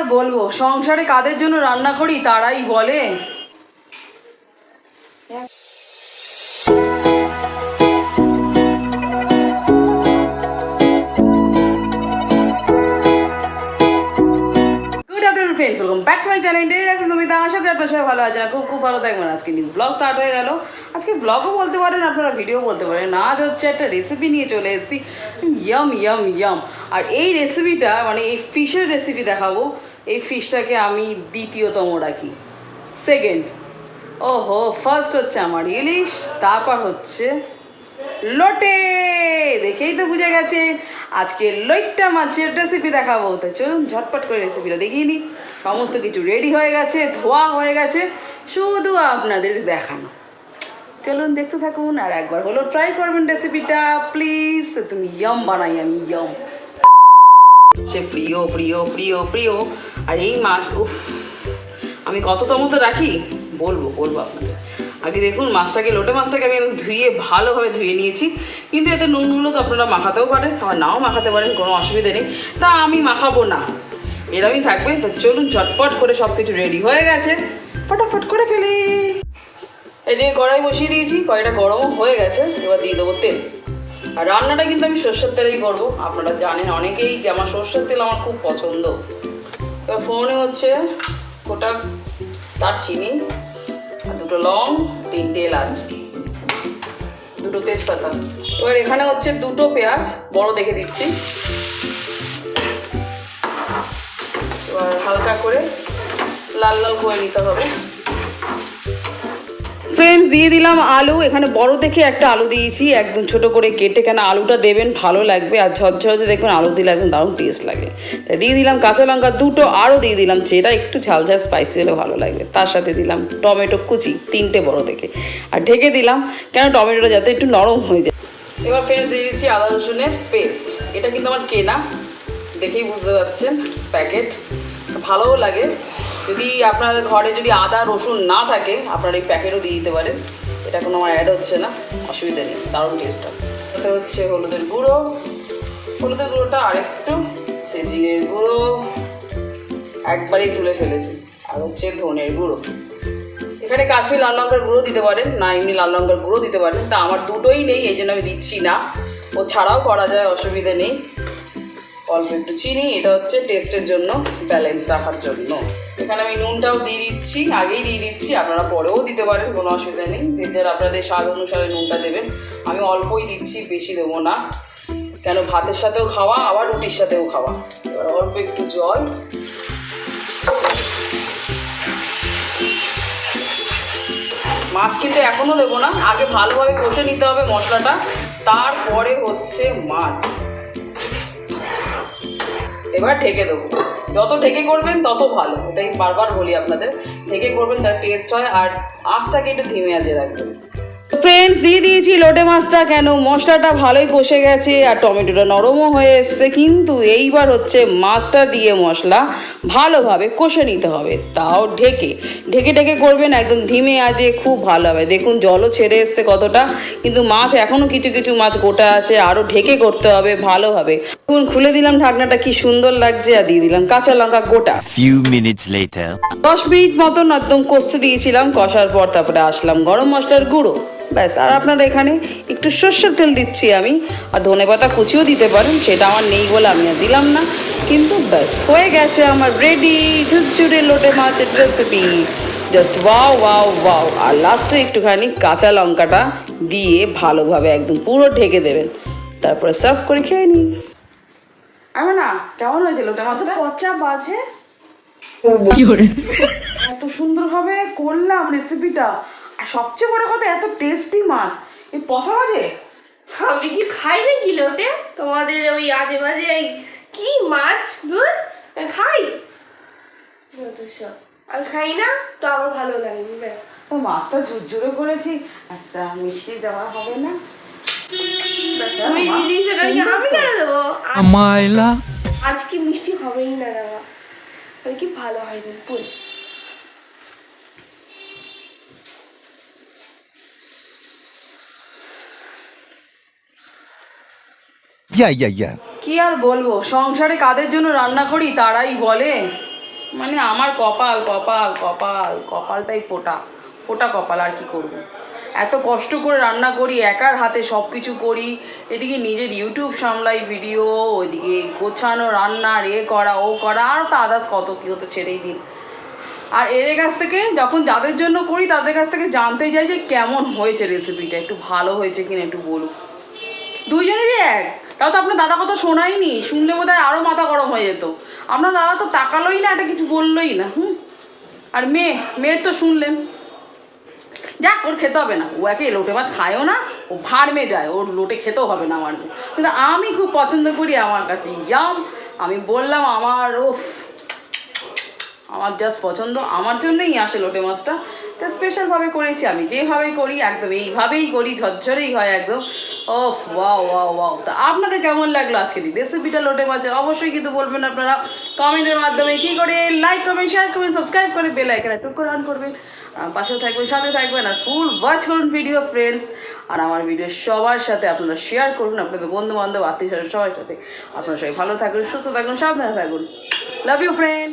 আর বলব, সংসারে কাদের জন্য রান্না করি তারাই বলে। আপনার সবাই ভালো খুব খুব ভালো থাকবেন। আজকে ব্লগ স্টার্ট হয়ে গেল। আজকে ব্লগও বলতে পারেন, আপনারা ভিডিও বলতে পারেন। হচ্ছে একটা রেসিপি নিয়ে চলে এসেছি। ইয়াম আর এই রেসিপিটা মানে এই ফিশের রেসিপি দেখাবো। এই ফিশটাকে আমি দ্বিতীয়তম রাখি। সেকেন্ড ওহো ফার্স্ট হচ্ছে আমার ইলিশ, তারপর হচ্ছে লোটে। দেখেই তো বুঝে গেছে আজকে লইট্টা মাছের রেসিপি দেখাবো। তো চলুন, ঝটপট করে রেসিপিটা দেখিয়ে নিই। সমস্ত কিছু রেডি হয়ে গেছে, ধোয়া হয়ে গেছে, শুধু আপনাদের দেখানো। চলুন, দেখতে থাকুন, আর একবার হলো ট্রাই করবেন রেসিপিটা প্লিজ তুমি ইয়ম বানাই, আমি ইয়ম হচ্ছে প্রিয় প্রিয় প্রিয় প্রিয়। আর এই মাছ, উফ, আমি কততম তো রাখি? বলব বলব আপনাদের। আগে দেখুন, মাছটাকে, লোটে মাছটাকে আমি ধুয়ে ভালোভাবে ধুয়ে নিয়েছি। কিন্তু এতে নুনগুলো তো আপনারা মাখাতেও পারেন, আবার নাও মাখাতে পারেন, কোনো অসুবিধা নেই। তা আমি মাখাবো না। এরমই থাকবে। তো চলুন, ঝটপট করে সব কিছু রেডি হয়ে গেছে। ফটাফট করে ফেলি। এদিকে কড়াই বসিয়ে দিয়েছি, কড়াইটা গরমও হয়ে গেছে। এবার দিয়ে দেবো তেল। আর রান্নাটা কিন্তু আমি সর্ষের তেলেই করব। আপনারা জানেন, অনেকেই যে আমার সর্ষের তেল আমার খুব পছন্দ। এবার ফোনে হচ্ছে গোটা তার চিনি আর দুটো লং, তিনটে এলাচ, দুটো তেজপাতা। এবার এখানে হচ্ছে দুটো পেঁয়াজ, বড় দেখে দিচ্ছি। এবার হালকা করে লাল লাল করে নিতে হবে। ফ্রেন্ডস দিয়ে দিলাম আলু। এখানে বড় দেখে একটা আলু দিয়েছি। একদম ছোট করে কেটে কেন আলুটা দেবেন, ভালো লাগবে। আর ঝরঝরে দেখবেন আলু দিলে একদম দারুণ টেস্ট লাগে। তাই দিয়ে দিলাম কাঁচা লঙ্কা দুটো, আরও দিয়ে দিলাম যেটা একটু ঝাল ঝাল স্পাইসি হলে ভালো লাগবে। তার সাথে দিলাম টমেটো কুচি, তিনটে বড় থেকে আর ঢেকে দিলাম কেন টমেটোটা যাতে একটু নরম হয়ে যায়। এবার ফ্রেন্ডস দিয়ে দিচ্ছি আদা, রসুনের পেস্ট এটা কিন্তু আমার কেনা, দেখেই বুঝতে পারছেন প্যাকেট ভালোও লাগে। যদি আপনাদের ঘরে যদি আদা, রসুন না থাকে, আপনারা এই প্যাকেটও দিয়ে দিতে পারেন। এটা কোনো আমার অ্যাড হচ্ছে না, অসুবিধা নেই, দারুণ টেস্ট হবে এটা হচ্ছে হলুদের গুঁড়ো। হলুদের গুঁড়োটা আরেকটু সে জিরের গুঁড়ো একবারেই তুলে ফেলেছি। আর হচ্ছে ধনের গুঁড়ো। এখানে কাশ্মীর লাল লঙ্কার গুঁড়ো দিতে পারেন, না এমনি লাল লঙ্কার গুঁড়ো দিতে পারেন, তা আমার দুটোই নেই, এই জন্য আমি দিচ্ছি না। ও ছাড়াও করা যায়, অসুবিধা নেই। অল্প একটু চিনি, এটা হচ্ছে টেস্টের জন্য ব্যালেন্স রাখার জন্য। এখানে আমি নুনটাও দিয়ে দিচ্ছি, আগেই দিয়ে দিচ্ছি, আপনারা পরেও দিতে পারেন, কোনো অসুবিধা নেই। যে যার আপনাদের স্বাদ অনুসারে নুনটা দেবেন। আমি অল্পই দিচ্ছি, বেশি দেবো না। কেন, ভাতের সাথেও খাওয়া, আবার রুটির সাথেও খাওয়া। এবার অল্প একটু জল। মাছ কিন্তু এখনও দেবো না। আগে ভালোভাবে কষে নিতে হবে মশলাটা। তারপরে হচ্ছে মাছ। এবার ঢেকে দেবো। যত ঢেকে করবেন, তত ভালো। এটাই বারবার বলি আপনাদের, ঢেকে করবেন, তার টেস্ট হয়, আর আঁচটাকে একটু ধিমে আজে রাখবেন। ফ্রেন্ডস দিয়ে দিয়েছি লোটে মাছটা কেন? মশলাটা ভালোই কষে গেছে আর টমেটোটা নরমও হয়ে এসছে। কিন্তু এইবার হচ্ছে মাছটা দিয়ে মশলা ভালোভাবে কষে নিতে হবে। তাও ঢেকে। ঢেকে ঢেকে করবেন একদম ধিমে আজে খুব ভালো হবে। দেখুন জলও ছেড়ে এসছে কতটা। কিন্তু মাছ এখনও কিছু কিছু মাছ গোটা আছে আরও ঢেকে করতে হবে ভালোভাবে। দেখুন খুলে দিলাম ঢাকনাটা কি সুন্দর লাগছে। আর দিয়ে দিলাম কাঁচা লঙ্কা গোটা. দশ মিনিট মতন একদম কষতে দিয়েছিলাম। কষার পর তারপরে আসলাম গরম মশলার গুঁড়ো। ব্যাস আর আপনারা এখানে একটু সর্ষের তেল দিচ্ছি আমি। আর ধনে পাতা কুচিও দিতে পারেন সেটা আমার নেই বলে আমি আর দিলাম না। কিন্তু ব্যাস হয়ে গেছে আমার রেডি ঝুরঝুরে লোটে মাছের recipe just wow wow wow আর লাস্টে একটুখানি কাঁচা লঙ্কাটা দিয়ে ভালোভাবে একদম পুরো ঢেকে দেবেন। তারপরে সার্ভ করে খেয়ে নিন। আমি না কেমন হয়েছে লোটে মাছটা? পচা বাজে। এত সুন্দরভাবে করলাম রেসিপিটা আর সবচেয়ে বড় কথা এত টেস্টি মাছ। এই পচা মাঝে আমি কি খাই নাকি লোটে? তোমাদের ওই আজে বাজে এই কি মাছ ধুর? খাই। আমি খাই না তো আমার ভালো লাগে ব্যাস। ও মাছটা ঝুরঝুরে করেছি একটা মিষ্টি দেওয়া হবে না। দিদি আমি কেন দেবো? আজকে মিষ্টি হবেই না দেওয়া আমি কি ভালো হয়নি Yeah, yeah, yeah. কি আর বলব? সংসারে কাদের জন্য রান্না করি তারাই বলে। মানে আমার কপাল কপাল কপাল কপালটাই ফোটা। ফোটা কপাল আর কি করব। এত কষ্ট করে রান্না করি একার হাতে সব কিছু করি। এদিকে নিজের ইউটিউব সামলাই ভিডিও ওইদিকে গোছানো রান্না এ করা ও করা আর তো আদার্স কত কী হতো ছেড়েই দিন। আর এদের কাছ থেকে যখন যাদের জন্য করি তাদের কাছ থেকে জানতে চাই যে কেমন হয়েছে রেসিপিটা একটু ভালো হয়েছে কিনা একটু বলুন। দুইজনেরই এক। তাও তো আপনার দাদা কথা শোনাইনি, শুনলে বোধ হয় আরও মাথা গরম হয়ে যেত। আপনার দাদা তো তাকালোই না, এটা কিছু বললোই না, হুম? আর মেয়ে, মেয়ের তো শুনলেন। যাক, ওর খেতে হবে না। ও একে লোটে মাছ খায়ও না, ও ভাড়মে যায়, ওর লোটে খেতেও হবে না আমার কিন্তু আমি খুব পছন্দ করি আমার কাছে, ইয়াম, আমি বললাম আমার ওফ আমার জাস্ট পছন্দ, আমার জন্যই আসে লোটে মাছটা। তো স্পেশালভাবে করেছি আমি। যেভাবে করি, একদম এইভাবেই করি, ঝরঝরেই হয় একদম। Oh wow wow wow. তা আপনাদের কেমন লাগল আজকে রেসিপিটা লোটে মাছের অবশ্যই কিন্তু বলবেন আপনারা কমেন্টের মাধ্যমে কী করে লাইক করবেন শেয়ার করবেন সাবস্ক্রাইব করে বেল আইকনে টুক করে অন করবেন। পাশেও থাকবেন, সাথে থাকবেন, আর ফুল ওয়াচ করুন ভিডিও ফ্রেন্ডস আর আমার ভিডিও সবার সাথে আপনারা শেয়ার করুন, আপনাদের বন্ধু বান্ধব আত্মীয় স্বজন সবার সাথে। আপনারা সবাই ভালো থাকুন, সুস্থ থাকুন, সাবধানে থাকুন। Love you friend